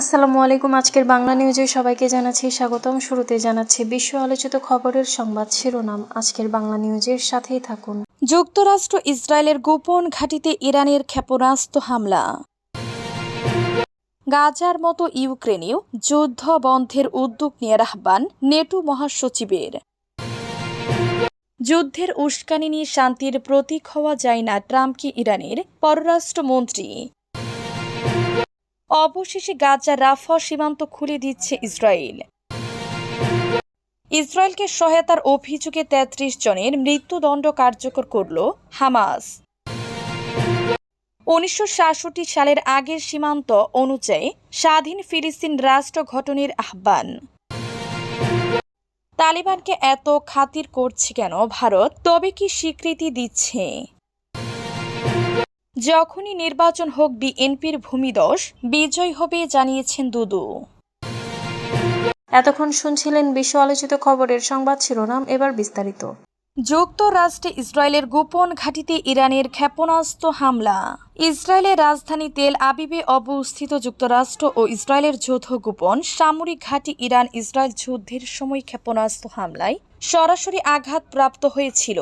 আসসালামু আলাইকুম, আজকের বাংলা নিউজে সবাইকে জানাচ্ছি স্বাগতম। শুরুতে জানাচ্ছি বিশ্ব আলোচিত খবরের সংবাদ শিরোনাম। আজকের বাংলা নিউজের সাথেই থাকুন। যুক্তরাষ্ট্র ইসরায়েলের গোপন ঘাঁটিতে ইরানের ক্ষেপণাস্ত্র হামলা। গাজার মতো ইউক্রেনেও যুদ্ধ বন্ধের উদ্যোগ নেওয়ার আহ্বান নেটো মহাসচিবের। যুদ্ধের উস্কানি নিয়ে শান্তির প্রতীক হওয়া যায় না ট্রাম্পকে ইরানের পররাষ্ট্রমন্ত্রী। অবশেষে গাজা রাফা সীমান্ত খুলে দিচ্ছে ইসরায়েল। ইসরায়েলকে সহায়তার অভিযোগে তেত্রিশ জনের মৃত্যুদণ্ড কার্যকর করল হামাস। উনিশশো সাতষট্টি সালের আগের সীমান্ত অনুযায়ী স্বাধীন ফিলিস্তিন রাষ্ট্র গঠনের আহ্বান। তালিবানকে এত খাতির করছে কেন ভারত? তবে কি স্বীকৃতি দিচ্ছে? যখনই নির্বাচন হোক বিএনপির ভূমিদশ বিজয় হবে জানিয়েছেন দুদু। এতক্ষণ শুনছিলেন বিশ্ব আলোচিত খবরের সংবাদ শিরোনাম এবার বিস্তারিত। যুক্তরাষ্ট্রে ইসরায়েলের গোপন ঘাঁটিতে ইরানের ক্ষেপণাস্ত্র হামলা। ইসরায়েলের রাজধানী তেল আবিবে অবস্থিত যুক্তরাষ্ট্র ও ইসরায়েলের যৌথ গোপন সামরিক ঘাঁটি ইরান ইসরায়েল যুদ্ধের সময় ক্ষেপণাস্ত্র হামলায় সরাসরি আঘাতপ্রাপ্ত হয়েছিল।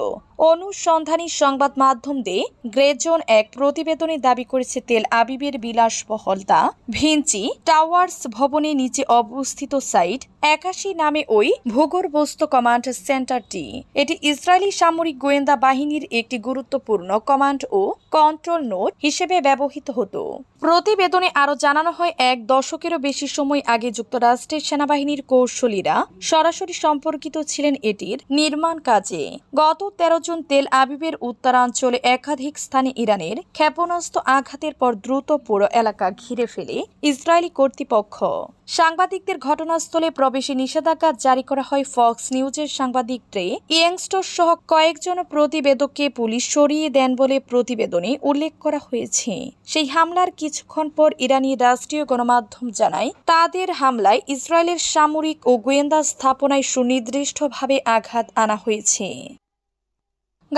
অনুসন্ধানী সংবাদ মাধ্যম দে গ্রেজন এক প্রতিবেদনে দাবি করেছে, তেল আবিবের বিলাসবহল দা ভিঞ্চি টাওয়ার্স ভবনের নিচে অবস্থিত সাইট একাশি নামে ওই ভূগর্ভস্থ কমান্ড সেন্টারটি। এটি ইসরায়েলি সামরিক গোয়েন্দা বাহিনীর একটি গুরুত্বপূর্ণ কমান্ড ও কন্ট্রোল নোট হিসেবে ব্যবহৃত হতো। প্রতিবেদনে আরও জানানো হয়, এক দশকেরও বেশি সময় আগে যুক্তরাষ্ট্রের সেনাবাহিনীর কৌশলীরা সরাসরি সম্পর্কিত ছিলেন এটির নির্মাণ কাজে। গত তেরো জুন তেল আবিবের উত্তরাঞ্চলে একাধিক স্থানে ইরানের ক্ষেপণাস্ত্র আঘাতের পর দ্রুত পুরো এলাকা ঘিরে ফেলে ইসরায়েলি কর্তৃপক্ষ। সাংবাদিকদের ঘটনাস্থলে প্রবেশে নিষেধাজ্ঞা জারি করা হয় ফক্স নিউজের সাংবাদিক ট্রে ইয়ংস্টর সহ কয়েকজন প্রতিবেদককে পুলিশ সরিয়ে দেন বলে প্রতিবেদনে উল্লেখ করা হয়েছে। সেই হামলার কিছুক্ষণ পর ইরানি রাষ্ট্রীয় গণমাধ্যম জানায়, তাদের হামলায় ইসরায়েলের সামরিক ও গোয়েন্দা স্থাপনায় সুনির্দিষ্টভাবে আঘাত আনা হয়েছে।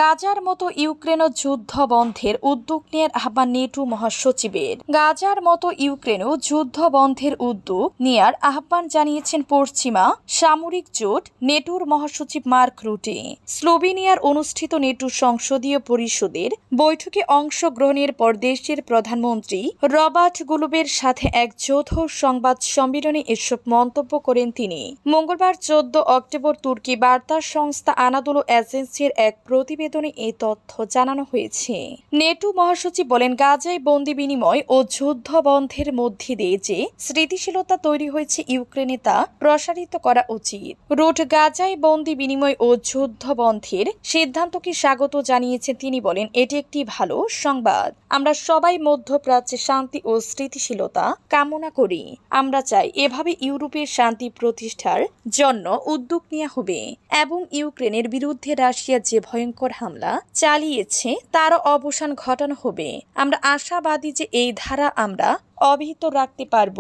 গাজার মতো ইউক্রেনও যুদ্ধ বন্ধের উদ্যোগ নেয়ার আহ্বান নেটু মহাসচিবের। গাজার মতো ইউক্রেনও যুদ্ধ বন্ধের উদ্যোগ নেয়ার আহ্বান জানিয়েছেন পশ্চিমা সামরিক জোট নেটুর মহাসচিব মার্ক রুটে। স্লোভেনিয়ার অনুষ্ঠিত নেটু সংসদীয় পরিষদের বৈঠকে অংশগ্রহণের পর দেশের প্রধানমন্ত্রী রবার্ট গুলুবের সাথে এক যৌথ সংবাদ সম্মেলনে এসব মন্তব্য করেন তিনি। মঙ্গলবার চোদ্দ অক্টোবর তুর্কি বার্তা সংস্থা আনাদুলো এজেন্সির এক প্রতিবেদনে এই তথ্য জানানো হয়েছে। নেটো মহাসচিব বলেন, গাজায় বন্দি বিনিময় ও যুদ্ধ বন্ধের মধ্যে দিয়ে যে স্মৃতিশীলতা তৈরি হয়েছে ইউক্রেনে তা প্রসারিত করা উচিত। রুট গাজায় বন্দি বিনিময় ও যুদ্ধ বন্ধের সিদ্ধান্তকে স্বাগত জানিয়েছেন তিনি বলেন, এটি একটি ভালো সংবাদ। আমরা সবাই মধ্যপ্রাচ্যে শান্তি ও স্থিতিশীলতা কামনা করি। আমরা চাই এভাবে ইউরোপের শান্তি প্রতিষ্ঠার জন্য উদ্যোগ নেওয়া হবে এবং ইউক্রেনের বিরুদ্ধে রাশিয়া যে ভয়ঙ্কর হামলা চালিয়েছে তার অবসান ঘটানো হবে। আমরা আশাবাদী যে এই ধারা আমরা অবিহিত রাখতে পারব।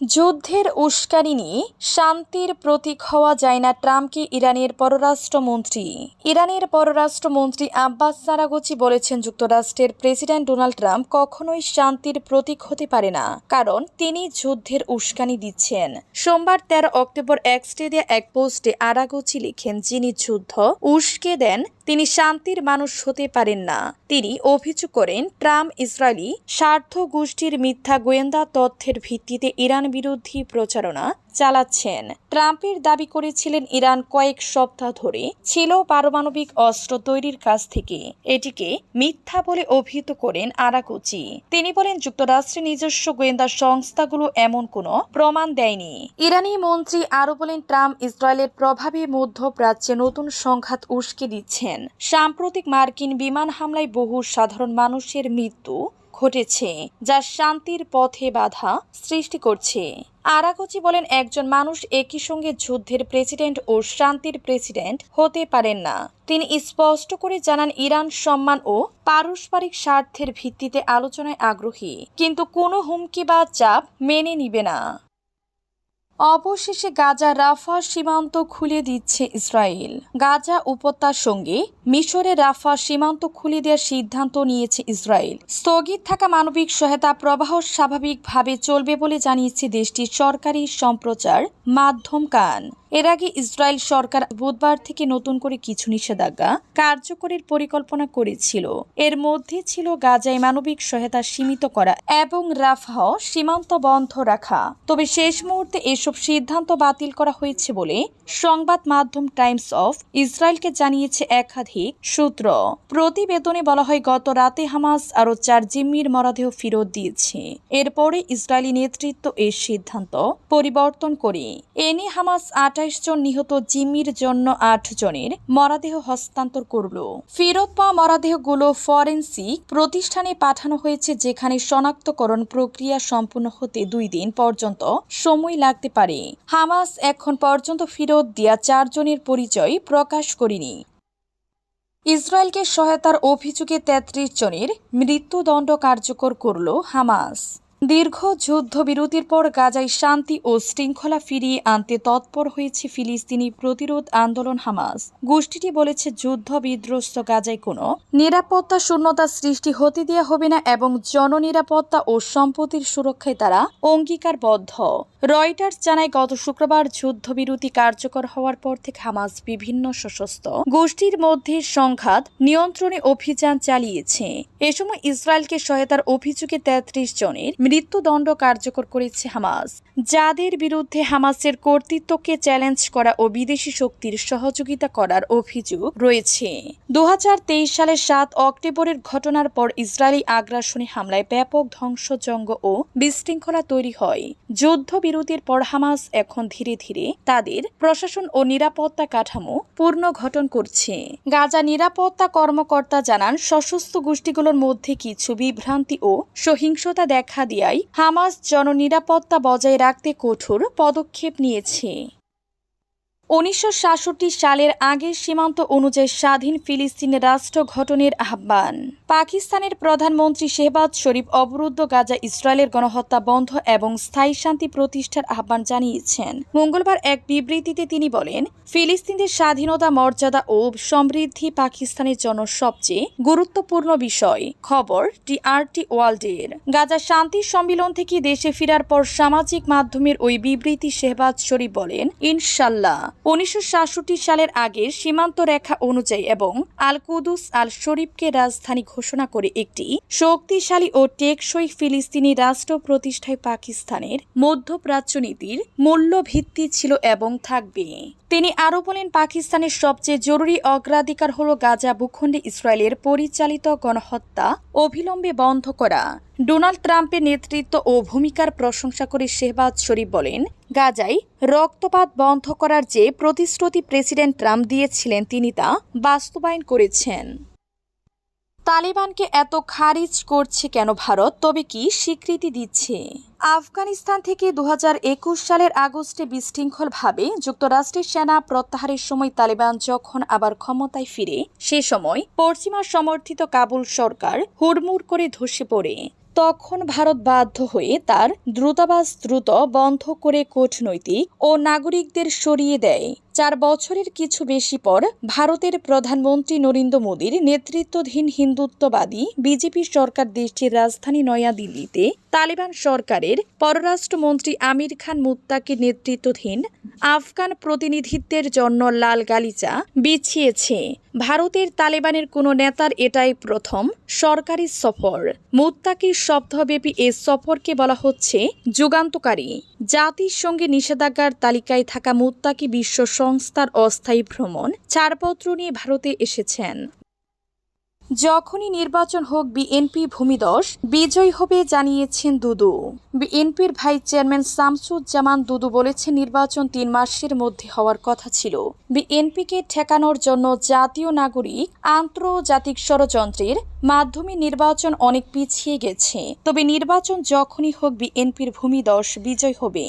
যুদ্ধের উস্কানি নিয়ে শান্তির প্রতীক হওয়া যায় না ট্রাম্পকে ইরানের পররাষ্ট্রমন্ত্রী? ইরানের পররাষ্ট্রমন্ত্রী আব্বাস সারাগোচি বলেছেন যুক্তরাষ্ট্রের প্রেসিডেন্ট ডোনাল্ড ট্রাম্প কখনোই শান্তির প্রতীক হতে পারে না, কারণ তিনি যুদ্ধের উস্কানি দিচ্ছেন। সোমবার তেরো অক্টোবর এক স্টেডিয়া এক পোস্টে আরাগোচি লিখেন, যিনি যুদ্ধ উস্কে দেন, তিনি শান্তির মানুষ হতে পারেন না। তিনি অভিযোগ করেন, ট্রাম্প ইসরায়েলি স্বার্থ গোষ্ঠীর মিথ্যা গোয়েন্দা তথ্যের ভিত্তিতে ইরান বিরোধী প্রচারণা চালাচ্ছেন। ট্রাম্পের দাবি করেছিলেন ইরান কয়েক সপ্তাহ ধরে ছিল পারমাণবিক অস্ত্র তৈরির কাছ থেকে। এটিকে মিথ্যা বলে অভিহিত করেন আরাকুচি। তিনি বলেন, যুক্তরাষ্ট্রের নিজস্ব গোয়েন্দা সংস্থাগুলো এমন কোনো প্রমাণ দেয়নি। ইরানি মন্ত্রী আরও বলেন, ট্রাম্প ইসরায়েলের প্রভাবে মধ্যপ্রাচ্যে নতুন সংঘাত উস্কে দিচ্ছেন। সাম্প্রতিক মার্কিন বিমান হামলায় বহু সাধারণ মানুষের মৃত্যু ঘটেছে, যা শান্তির পথে বাধা সৃষ্টি করছে। আরাকচি বলেন, একজন মানুষ একই সঙ্গে যুদ্ধের প্রেসিডেন্ট ও শান্তির প্রেসিডেন্ট হতে পারেন না। তিনি স্পষ্ট করে জানান, ইরান সম্মান ও পারস্পরিক স্বার্থের ভিত্তিতে আলোচনায় আগ্রহী, কিন্তু কোনো হুমকি বা চাপ মেনে নিবে না। অবশেষে গাজা রাফা সীমান্ত খুলে দিচ্ছে ইসরায়েল। গাজা উপত্যার সঙ্গে মিশরে রাফা সীমান্ত খুলে দেওয়ার সিদ্ধান্ত নিয়েছে ইসরায়েল। স্থগিত থাকা মানবিক সহায়তা প্রবাহ স্বাভাবিকভাবে চলবে বলে জানিয়েছে দেশটির সরকারি সম্প্রচার মাধ্যম কান। এর আগে ইসরায়েল সরকার বুধবার থেকে নতুন করে কিছু নিষেধাজ্ঞা কার্যকরের পরিকল্পনা করেছিল। এর মধ্যে ছিল গাজায় মানবিক সহায়তা সীমিত করা এবং রাফাহ সীমান্ত বন্ধ রাখা। তবে শেষ মুহূর্তে এসব সিদ্ধান্ত বাতিল করা হয়েছে বলে সংবাদ মাধ্যম টাইমস অফ ইসরায়েলকে জানিয়েছে একাধিক সূত্র। প্রতিবেদনে বলা হয়, গত রাতে হামাস আরও চার জিম্মির মরাদেহ ফেরত দিয়েছে। এরপরে ইসরায়েলি নেতৃত্ব এই সিদ্ধান্ত পরিবর্তন করে। এ নিয়ে হামাস আঠাইশ জন নিহত জিম্মির জন্য আট জনের মরদেহ হস্তান্তর করল। ফেরত পাওয়া মরাদেহগুলো ফরেন্সিক প্রতিষ্ঠানে পাঠানো হয়েছে, যেখানে শনাক্তকরণ প্রক্রিয়া সম্পূর্ণ হতে দুই দিন পর্যন্ত সময় লাগতে পারে। হামাস এখন পর্যন্ত ফেরত দেওয়া চারজনের পরিচয় প্রকাশ করেনি। ইসরায়েলকে সহায়তার অভিযোগে তেত্রিশ জনের মৃত্যুদণ্ড কার্যকর করল হামাস। দীর্ঘ যুদ্ধবিরতির পর গাজায় শান্তি ও শৃঙ্খলা ফিরিয়ে আনতে তৎপর হয়েছে ফিলিস্তিনি প্রতিরোধ আন্দোলন হামাস। গোষ্ঠীটি বলেছে, যুদ্ধ বিধ্বস্ত গাজায় কোনো নিরাপত্তা শূন্যতা সৃষ্টি হতে দেওয়া হবে না এবং জননিরাপত্তা ও সম্পত্তির সুরক্ষায় তারা অঙ্গীকারবদ্ধ। রয়টার্স জানায়, গত শুক্রবার যুদ্ধবিরতি কার্যকর হওয়ার পর থেকে হামাস বিভিন্ন সশস্ত্র গোষ্ঠীর মধ্যে সংঘাত নিয়ন্ত্রণে অভিযান চালিয়েছে। এ সময় ইসরায়েলকে সহায়তার অভিযোগে তেত্রিশ জনের মৃত্যুদণ্ড কার্যকর করেছে হামাস। যাদের বিরুদ্ধে হামাসের কর্তৃত্বকে চ্যালেঞ্জ করা ও বিদেশি শক্তির সহযোগিতা করার অভিযোগ রয়েছে। দু সালের সাত অক্টোবরের ঘটনার পর ইসরায়েলি আগ্রাসনী হামলায় ব্যাপক ধ্বংসজঙ্গ ও বিশৃঙ্খলা তৈরি হয়। যুদ্ধবিরতির পর হামাস এখন ধীরে ধীরে তাদের প্রশাসন ও নিরাপত্তা কাঠামো পুনর্গঠন করছে। গাজা নিরাপত্তা কর্মকর্তা জানান, সশস্ত্র গোষ্ঠীগুলোর মধ্যে কিছু বিভ্রান্তি ও সহিংসতা দেখা দেয় হামাস জননিরাপত্তা বজায় রাখতে কঠোর পদক্ষেপ নিয়েছে। উনিশশো সাতষট্টি সালের আগের সীমান্ত অনুযায়ী স্বাধীন ফিলিস্তিন রাষ্ট্র গঠনের আহ্বান। পাকিস্তানের প্রধানমন্ত্রী শেহবাজ শরীফ অবরুদ্ধ গাজা ইসরায়েলের গণহত্যা বন্ধ এবং স্থায়ী শান্তি প্রতিষ্ঠার আহ্বান জানিয়েছেন। মঙ্গলবার এক বিবৃতিতে তিনি বলেন ফিলিস্তিনের স্বাধীনতা, মর্যাদা ও সমৃদ্ধি পাকিস্তানের জন্য সবচেয়ে গুরুত্বপূর্ণ বিষয়, খবর টিআরটি ওয়ার্ল্ডের। গাজা শান্তি সম্মেলন থেকে দেশে ফেরার পর সামাজিক মাধ্যমের ওই বিবৃতি শেহবাজ শরীফ বলেন ইনশাল্লাহ উনিশশো সাতষট্টি সালের আগের সীমান্ত রেখা অনুযায়ী এবং আল কুদুস আল শরীফকে রাজধানী ঘোষণা করে একটি শক্তিশালী ও টেকসই ফিলিস্তিনি রাষ্ট্র প্রতিষ্ঠায় পাকিস্তানের মধ্যপ্রাচ্য নীতির মূল্য ভিত্তি ছিল এবং থাকবে। তিনি আরও বলেন, পাকিস্তানের সবচেয়ে জরুরি অগ্রাধিকার হল গাজা ভূখণ্ডে ইসরায়েলের পরিচালিত গণহত্যা অবিলম্বে বন্ধ করা। ডোনাল্ড ট্রাম্পের নেতৃত্ব ও ভূমিকার প্রশংসা করে শেহবাজ শরীফ বলেন, গাজায় রক্তপাত বন্ধ করার যে প্রতিশ্রুতি প্রেসিডেন্ট ট্রাম্প দিয়েছিলেন, তিনি তা বাস্তবায়ন করেছেন। তালিবানকে এত খারিজ করছে কেন ভারত? তবে কি স্বীকৃতি দিচ্ছে? আফগানিস্তান থেকে দু হাজার একুশ সালের আগস্টে বিশৃঙ্খলভাবে যুক্তরাষ্ট্রের সেনা প্রত্যাহারের সময় তালিবান যখন আবার ক্ষমতায় ফিরে, সে সময় পশ্চিমা সমর্থিত কাবুল সরকার হুড়মুড় করে ধসে পড়ে। তখন ভারত বাধ্য হয়ে তার দ্রুতাবাস দ্রুত বন্ধ করে কূটনৈতিক ও নাগরিকদের সরিয়ে দেয়। চার বছরের কিছু বেশি পর ভারতের প্রধানমন্ত্রী নরেন্দ্র মোদীর নেতৃত্বাধীন হিন্দুত্ববাদী বিজেপি সরকার দেশটির রাজধানী নয়াদিল্লিতে তালিবান সরকারের পররাষ্ট্রমন্ত্রী আমির খান মুত্তাকির নেতৃত্বাধীন আফগান প্রতিনিধিত্বের জন্য লাল গালিচা বিছিয়েছে। ভারতের তালেবানের কোনো নেতার এটাই প্রথম সরকারি সফর। মুত্তাকির সপ্তাহব্যাপী এ সফরকে বলা হচ্ছে যুগান্তকারী। জাতির সঙ্গে নিষেধাজ্ঞার তালিকায় থাকা মুত্তাকি বিশ্ব সংস্থার অস্থায়ী ভ্রমণ ছাড়পত্র নিয়ে ভারতে এসেছেন। যখনই নির্বাচন হোক, বিএনপি ভূমিদশ বিজয় হবে জানিয়েছেন দুদু। বিএনপির ভাইস চেয়ারম্যান শামসুজ্জামান দুদু বলেছেন, নির্বাচন তিন মাসের মধ্যে হওয়ার কথা ছিল। বিএনপিকে ঠেকানোর জন্য জাতীয় নাগরিক আন্তর্জাতিক ষড়যন্ত্রের মাধ্যমে নির্বাচন অনেক পিছিয়ে গেছে। তবে নির্বাচন যখনই হোক, বিএনপির ভূমিদশ বিজয় হবে।